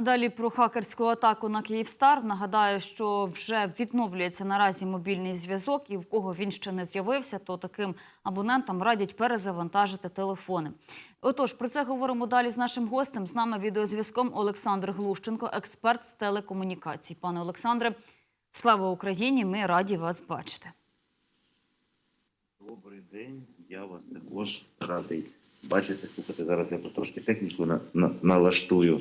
Далі про хакерську атаку на Київстар. Нагадаю, що вже відновлюється наразі мобільний зв'язок, і в кого він ще не з'явився, то таким абонентам радять перезавантажити телефони. Отож, про це говоримо далі з нашим гостем. З нами відеозв'язком Олександр Глущенко, експерт з телекомунікацій. Пане Олександре, слава Україні! Ми раді вас бачити. Добрий день, я вас також радий бачити. Слухайте, зараз я трошки техніку на, на, налаштую.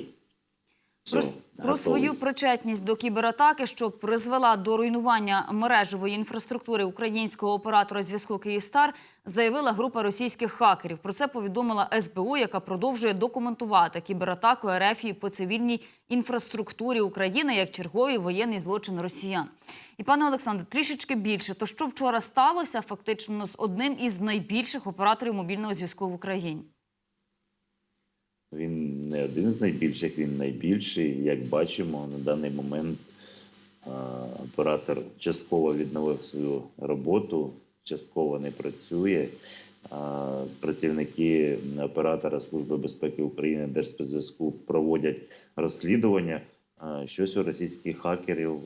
Про, про свою причетність до кібератаки, що призвела до руйнування мережевої інфраструктури українського оператора зв'язку Київстар, заявила група російських хакерів. Про це повідомила СБУ, яка продовжує документувати кібератаку РФ по цивільній інфраструктурі України як черговий воєнний злочин росіян. І пане Олександре, трішечки більше. То що вчора сталося фактично з одним із найбільших операторів мобільного зв'язку в Україні? Він не один з найбільших, він найбільший. Як бачимо, на даний момент оператор частково відновив свою роботу, частково не працює. Працівники оператора Служби безпеки України Держспецзв'язку проводять розслідування. Щось у російських хакерів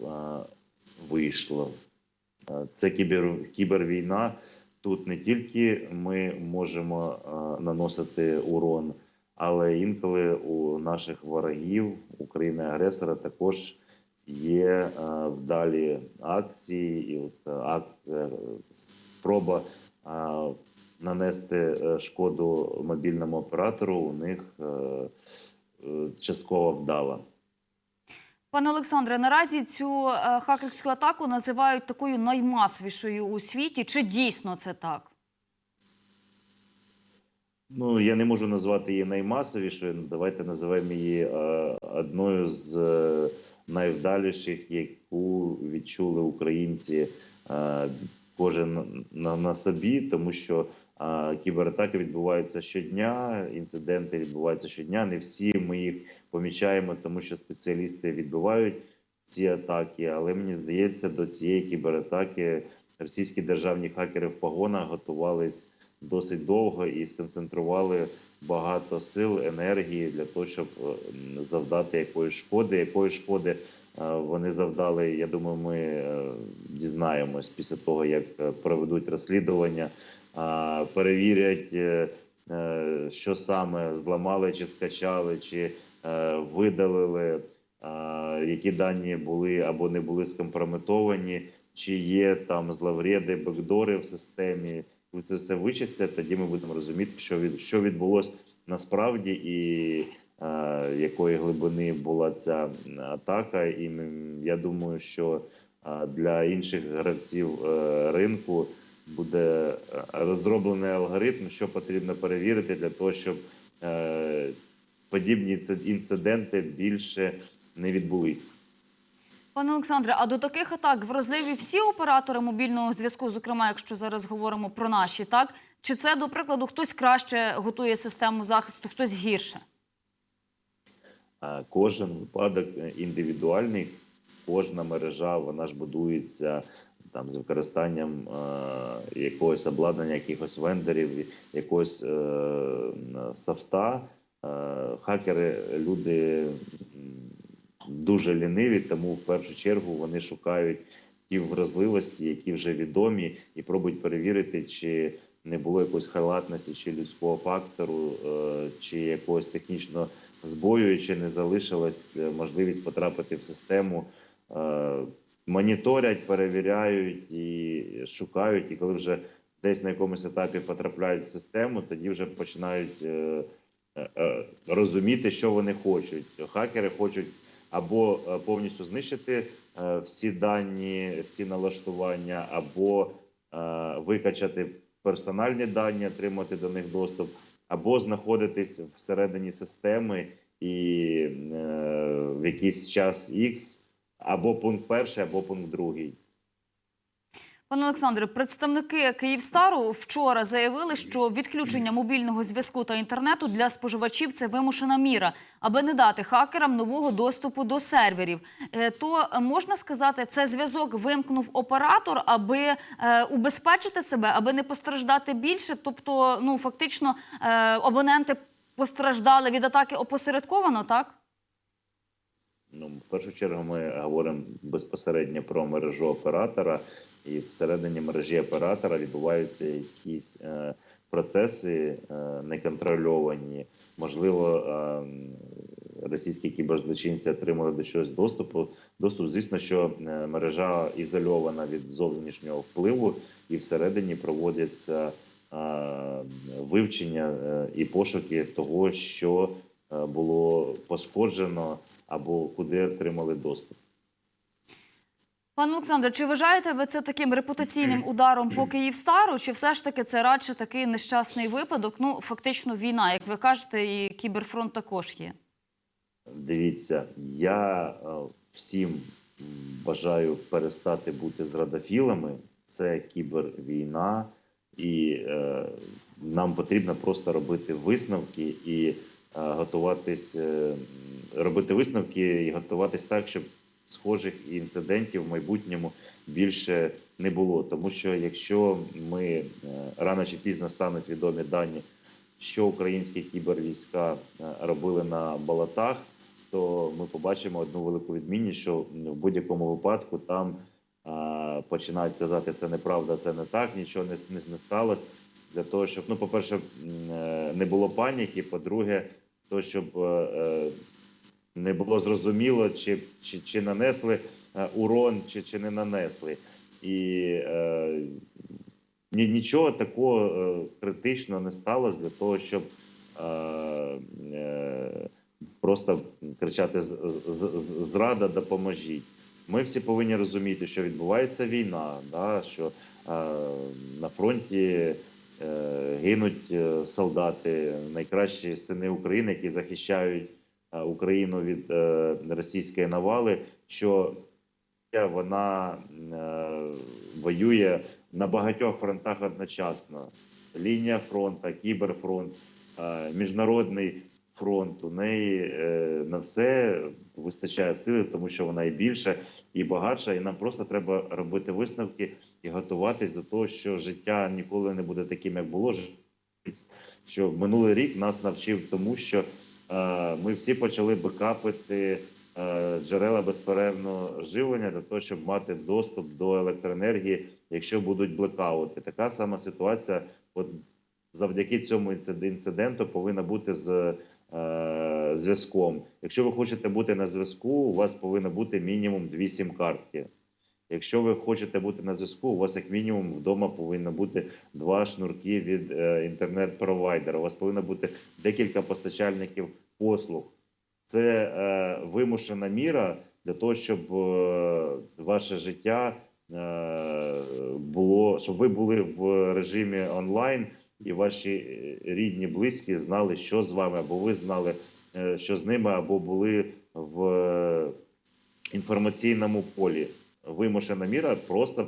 вийшло. Це кібер, кібервійна. Тут не тільки ми можемо наносити урон, але інколи у наших ворогів України-агресора також є е, вдалі акції, і от е, акція, спроба е, нанести е, шкоду мобільному оператору у них частково вдала. Пане Олександре, наразі цю хакерську атаку називають такою наймасовішою у світі. Чи дійсно це так? Ну, я не можу назвати її наймасовішою. Давайте називаємо її е, одною з е, найвдаліших, яку відчули українці е, кожен на, собі, тому що кібератаки відбуваються щодня, інциденти відбуваються щодня. Не всі ми їх помічаємо, тому що спеціалісти відбивають ці атаки. Але мені здається, до цієї кібератаки російські державні хакери в погонах готувались досить довго і сконцентрували багато сил, енергії для того, щоб е, завдати якоїсь шкоди. Якої шкоди е, вони завдали, я думаю, ми е, дізнаємось після того, як проведуть розслідування, перевірять, що саме зламали, чи скачали, чи видалили, які дані були або не були скомпрометовані, чи є там зловреди, бекдори в системі. Коли це все вичистять, тоді ми будемо розуміти, що від що відбулося насправді, і е, якої глибини була ця атака. І я думаю, що е, для інших гравців е, ринку буде е, розроблений алгоритм, що потрібно перевірити для того, щоб е, подібні інцид- інциденти більше не відбулись. Пане Олександре, а до таких атак вразливі всі оператори мобільного зв'язку, зокрема, якщо зараз говоримо про наші, так? Чи це, до прикладу, хтось краще готує систему захисту, хтось гірше? Кожен випадок індивідуальний, кожна мережа вона ж будується там з використанням е, якогось обладнання, якихось вендорів, якогось е, софта. Е, хакери люди дуже ліниві, тому в першу чергу вони шукають ті вразливості, які вже відомі, і пробують перевірити, чи не було якоїсь халатності, чи людського фактору, е, чи якогось технічного збою, чи не залишилась е, можливість потрапити в систему. Е, Моніторять, перевіряють і шукають, і коли вже десь на якомусь етапі потрапляють в систему, тоді вже починають розуміти, що вони хочуть. Хакери хочуть або е, повністю знищити е, всі дані, всі налаштування, або е, викачати персональні дані, отримати до них доступ, або знаходитись всередині системи і в якийсь час X або пункт перший, або пункт другий. Пане Олександре, представники Київстару вчора заявили, що відключення мобільного зв'язку та інтернету для споживачів це вимушена міра, аби не дати хакерам нового доступу до серверів. Е, То можна сказати, це зв'язок вимкнув оператор, аби е, убезпечити себе, аби не постраждати більше. Тобто, ну фактично, е, абоненти постраждали від атаки опосередковано, так? Ну, в першу чергу, ми говоримо безпосередньо про мережу оператора, і всередині мережі оператора відбуваються якісь е, процеси е, неконтрольовані. Можливо, е, російські кіберзлочинці отримали до чогось доступу. Доступ, звісно, що е, мережа ізольована від зовнішнього впливу, і всередині проводяться е, вивчення е, і пошуки того, що е, було пошкоджено або куди отримали доступ. Пане Олександре, чи вважаєте ви це таким репутаційним ударом по Київстару, чи все ж таки це радше такий нещасний випадок? Ну, фактично, війна, як ви кажете, і кіберфронт також є. Дивіться, я е, всім бажаю перестати бути зрадофілами. Це кібервійна, і е, нам потрібно просто робити висновки і е, готуватись, е, робити висновки і готуватись так, щоб схожих інцидентів в майбутньому більше не було. Тому що якщо ми е, рано чи пізно стануть відомі дані, що українські кібервійська е, робили на болотах, то ми побачимо одну велику відмінність, що в будь-якому випадку там а, починають казати, це неправда, це не так, нічого не, не, не сталося. Для того, щоб, ну, по-перше, е, не було паніки, по-друге, то, щоб е, е, не було зрозуміло, чи, чи, чи нанесли е, урон, чи, чи не нанесли. І е, нічого такого е, критичного не сталося для того, щоб е, е, просто кричати зрада, допоможіть. Ми всі повинні розуміти, що відбувається війна, да, що е, на фронті гинуть солдати, найкращі сини України, які захищають Україну від е, російської навали. Що вона е, воює на багатьох фронтах одночасно. Лінія фронту, кіберфронт, е, міжнародний фронт. У неї е, на все вистачає сили, тому що вона і більша, і багатша. І нам просто треба робити висновки і готуватись до того, що життя ніколи не буде таким, як було. Що минулий рік нас навчив тому, що е, ми всі почали бекапити е, джерела безперервного живлення для того, щоб мати доступ до електроенергії, якщо будуть блекаути. Така сама ситуація, от завдяки цьому інциденту, повинна бути з е, зв'язком. Якщо ви хочете бути на зв'язку, у вас повинно бути мінімум дві сім-картки. Якщо ви хочете бути на зв'язку, у вас як мінімум вдома повинно бути два шнурки від е, інтернет-провайдера. У вас повинно бути декілька постачальників послуг. Це е, вимушена міра для того, щоб е, ваше життя е, було, щоб ви були в режимі онлайн, і ваші е, рідні, близькі знали, що з вами, або ви знали, е, що з ними, або були в е, інформаційному полі. Вимушена міра, просто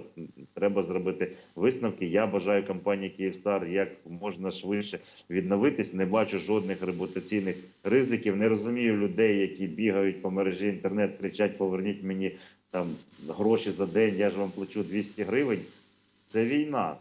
треба зробити висновки. Я бажаю компанії Київстар як можна швидше відновитись. Не бачу жодних репутаційних ризиків. Не розумію людей, які бігають по мережі інтернет, кричать: поверніть мені там гроші за день. Я ж вам плачу 200 гривень. Це війна.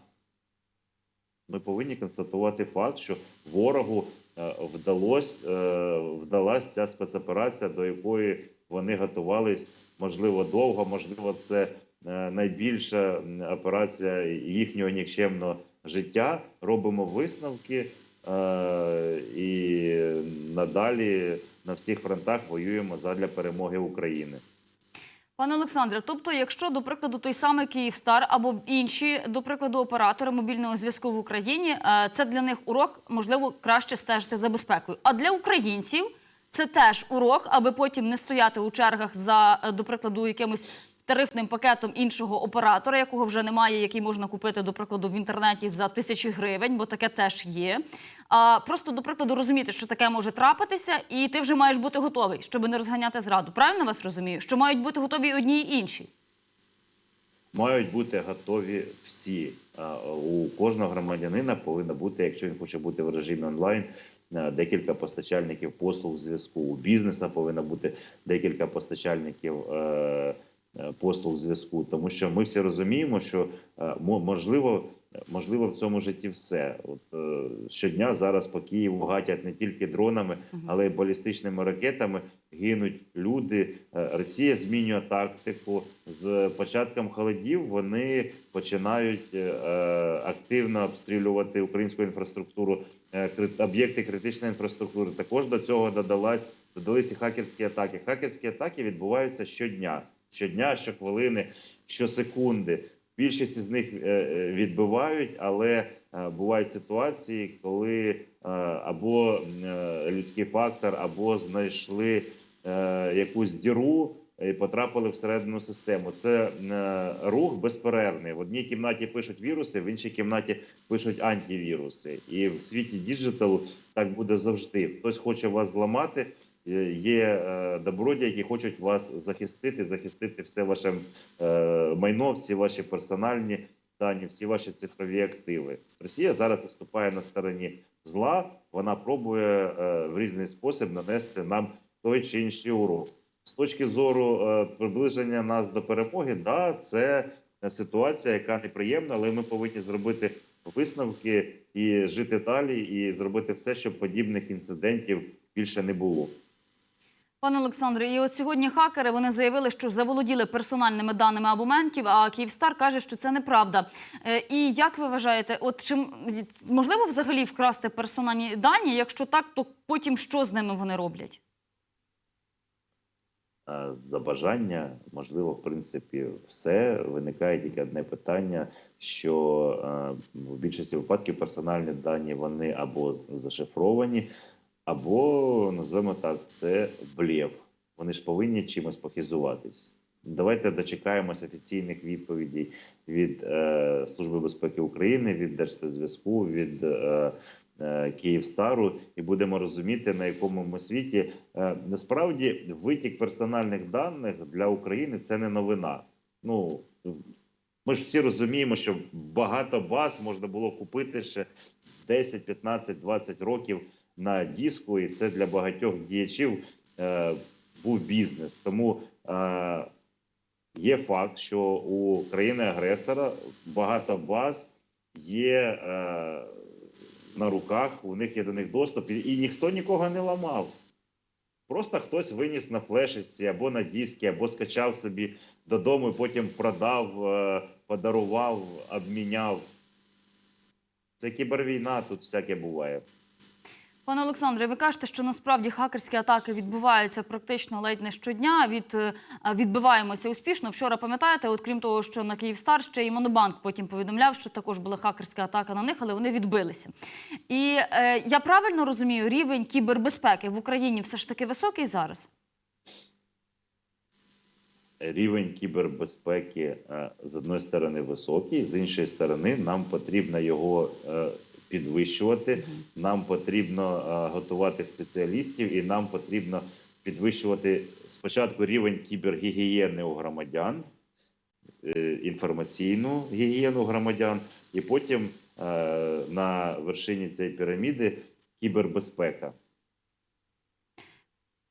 Ми повинні констатувати факт, що ворогу е, вдалось, е, ця спецоперація, до якої вони готувались можливо довго, можливо, це е, найбільша операція їхнього нікчемного життя. Робимо висновки е, і надалі на всіх фронтах воюємо задля перемоги України. Пане Олександре, тобто, якщо, до прикладу, той самий Київстар або інші, до прикладу, оператори мобільного зв'язку в Україні, е, це для них урок, можливо, краще стежити за безпекою. А для українців це теж урок, аби потім не стояти у чергах за, е, до прикладу, якимось тарифним пакетом іншого оператора, якого вже немає, який можна купити, до прикладу, в інтернеті за тисячі гривень, бо таке теж є. А просто, до прикладу, розуміти, що таке може трапитися, і ти вже маєш бути готовий, щоб не розганяти зраду. Правильно вас розумію? Що мають бути готові одні і інші. Мають бути готові всі. У кожного громадянина повинно бути, якщо він хоче бути в режимі онлайн, декілька постачальників послуг зв'язку. У бізнеса повинно бути декілька постачальників е, е, послуг зв'язку. Тому що ми всі розуміємо, що е, мо- можливо Можливо, в цьому житті все. От е, щодня зараз по Києву гатять не тільки дронами, але й балістичними ракетами. Гинуть люди. Е, Росія змінює тактику. З початком холодів вони починають е, активно обстрілювати українську інфраструктуру, е, об'єкти критичної інфраструктури. Також до цього додалась додалися хакерські атаки. Хакерські атаки відбуваються щодня, щодня, щохвилини, щосекунди. Більшість з них е, е, відбивають, але е, бувають ситуації, коли або людський фактор, або знайшли якусь діру і потрапили всередину систему. Це рух безперервний. В одній кімнаті пишуть віруси, в іншій кімнаті пишуть антивіруси. І в світі діджиталу так буде завжди. Хтось хоче вас зламати. Е, Є е, добродії, які хочуть вас захистити, захистити все ваше е, майно, всі ваші персональні дані, всі ваші цифрові активи. Росія зараз виступає на стороні зла. Вона пробує в різний спосіб нанести нам той чи інший урок. З точки зору приближення нас до перемоги, да, це ситуація, яка неприємна, але ми повинні зробити висновки і жити далі, і зробити все, щоб подібних інцидентів більше не було. Пане Олександре, і от сьогодні хакери вони заявили, що заволоділи персональними даними абонентів. А Київстар каже, що це неправда. Е, І як ви вважаєте, от чим можливо взагалі вкрасти персональні дані? Якщо так, то потім що з ними вони роблять? За бажання, можливо, в принципі, все виникає тільки одне питання: що е, в більшості випадків персональні дані вони або зашифровані, або назвемо так, це блєв. Вони ж повинні чимось похизуватись. Давайте дочекаємось офіційних відповідей від е, Служби безпеки України, від Держспецзв'язку, від е, е, Київстару, і будемо розуміти, на якому ми світі. Е, насправді витік персональних даних для України це не новина. Ну ми ж всі розуміємо, що багато баз можна було купити ще 10, 15, 20 років на диску, і це для багатьох діячів е, був бізнес. Тому е, є факт, що у країни-агресора багато баз є е, на руках, у них є до них доступ, і, ніхто нікого не ламав. Просто хтось виніс на флешечці або на диски, або скачав собі додому, і потім продав, е, подарував, обміняв. Це кібервійна, тут всяке буває. Пане Олександре, ви кажете, що насправді хакерські атаки відбуваються практично ледь не щодня. Від е, відбиваємося успішно. Вчора пам'ятаєте, от крім того, що на Київстар ще і Монобанк потім повідомляв, що також була хакерська атака на них, але вони відбилися. І е, я правильно розумію, рівень кібербезпеки в Україні все ж таки високий зараз. Рівень кібербезпеки е, з одної сторони високий, з іншої сторони, нам потрібно його е, підвищувати. Нам потрібно е, готувати спеціалістів, і нам потрібно підвищувати спочатку рівень кібергігієни у громадян, е, інформаційну гігієну громадян, і потім е, на вершині цієї піраміди кібербезпека.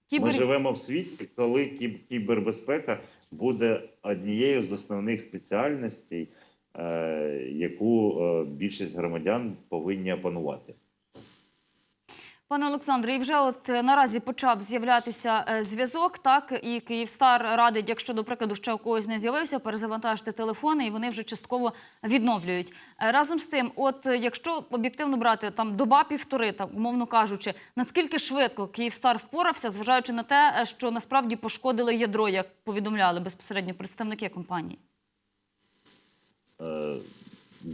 Кібер... Ми живемо в світі, коли кібербезпека буде однією з основних спеціальностей, яку е, більшість громадян повинні опанувати. Пане Олександре, і вже от е, наразі почав з'являтися е, зв'язок, так і Київстар радить, якщо до прикладу ще у когось не з'явився, перезавантажити телефони, і вони вже частково відновлюють. Е, Разом з тим, от е, якщо об'єктивно брати там доба півтори, там умовно кажучи, наскільки швидко Київстар впорався, зважаючи на те, е, що насправді пошкодили ядро, як повідомляли безпосередньо представники компанії. Е,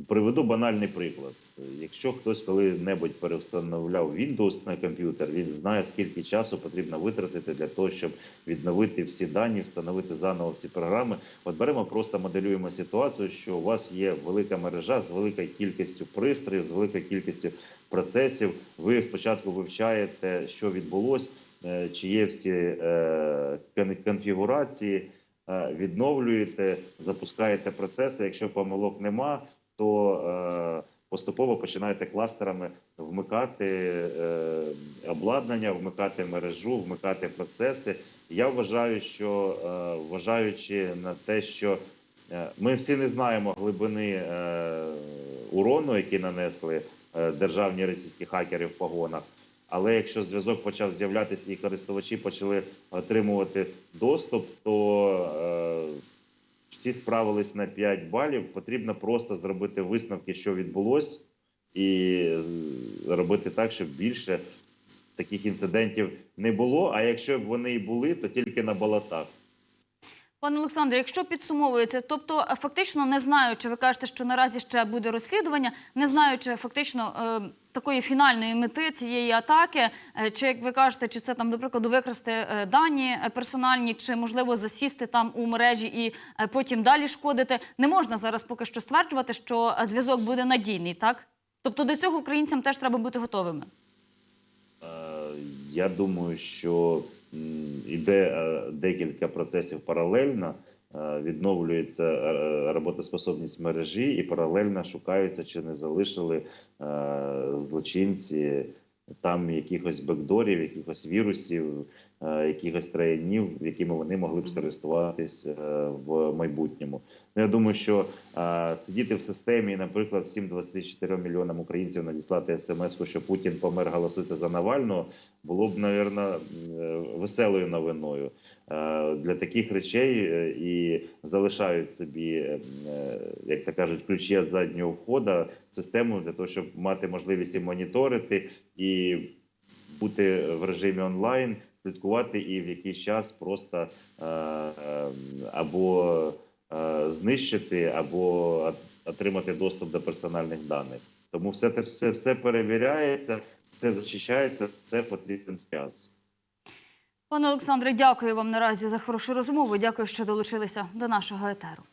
Приведу банальний приклад. Якщо хтось коли-небудь перевстановляв Windows на комп'ютер, він знає, скільки часу потрібно витратити для того, щоб відновити всі дані, встановити заново всі програми. От беремо, просто моделюємо ситуацію, що у вас є велика мережа з великою кількістю пристроїв, з великою кількістю процесів. Ви спочатку вивчаєте, що відбулось, е, чи є всі е, конфігурації, відновлюєте, запускаєте процеси. Якщо помилок нема, то е, поступово починаєте кластерами вмикати е, обладнання, вмикати мережу, вмикати процеси. Я вважаю, що е, вважаючи на те, що е, ми всі не знаємо глибини е, урону, який нанесли е, державні російські хакери в погонах. Але якщо зв'язок почав з'являтися і користувачі почали отримувати доступ, то е, всі справились на 5 балів. Потрібно просто зробити висновки, що відбулось, і робити так, щоб більше таких інцидентів не було. А якщо б вони і були, то тільки на болотах. Пане Олександре, якщо підсумовується, тобто е, фактично не знаючи, ви кажете, що наразі ще буде розслідування, не знаючи фактично е, такої фінальної мети цієї атаки, е, чи як ви кажете, чи це там, до прикладу, викрасти дані персональні, чи можливо засісти там у мережі і потім далі шкодити, не можна зараз поки що стверджувати, що зв'язок буде надійний, так? Тобто до цього українцям теж треба бути готовими. Я думаю, що іде е, декілька процесів паралельно. Е, Відновлюється е, роботоспособність мережі, і паралельно шукаються, чи не залишили злочинці там якихось бекдорів, якихось вірусів, якихось троянів, якими вони могли б скористуватись е, в майбутньому. Ну, я думаю, що е, сидіти в системі, наприклад, всім 24 мільйонам українців надіслати смс, що Путін помер, голосуйте за Навального, було б, мабуть, веселою новиною. Е, Для таких речей е, і залишають собі, е, як то кажуть, ключі від заднього входу систему для того, щоб мати можливість і моніторити і бути в режимі онлайн, слідкувати і в якийсь час просто е, е, або е, знищити, або отримати доступ до персональних даних. Тому все все, все перевіряється, все зачищається, це потрібен час. Пане Олександре, дякую вам наразі за хорошу розмову. Дякую, що долучилися до нашого етеру.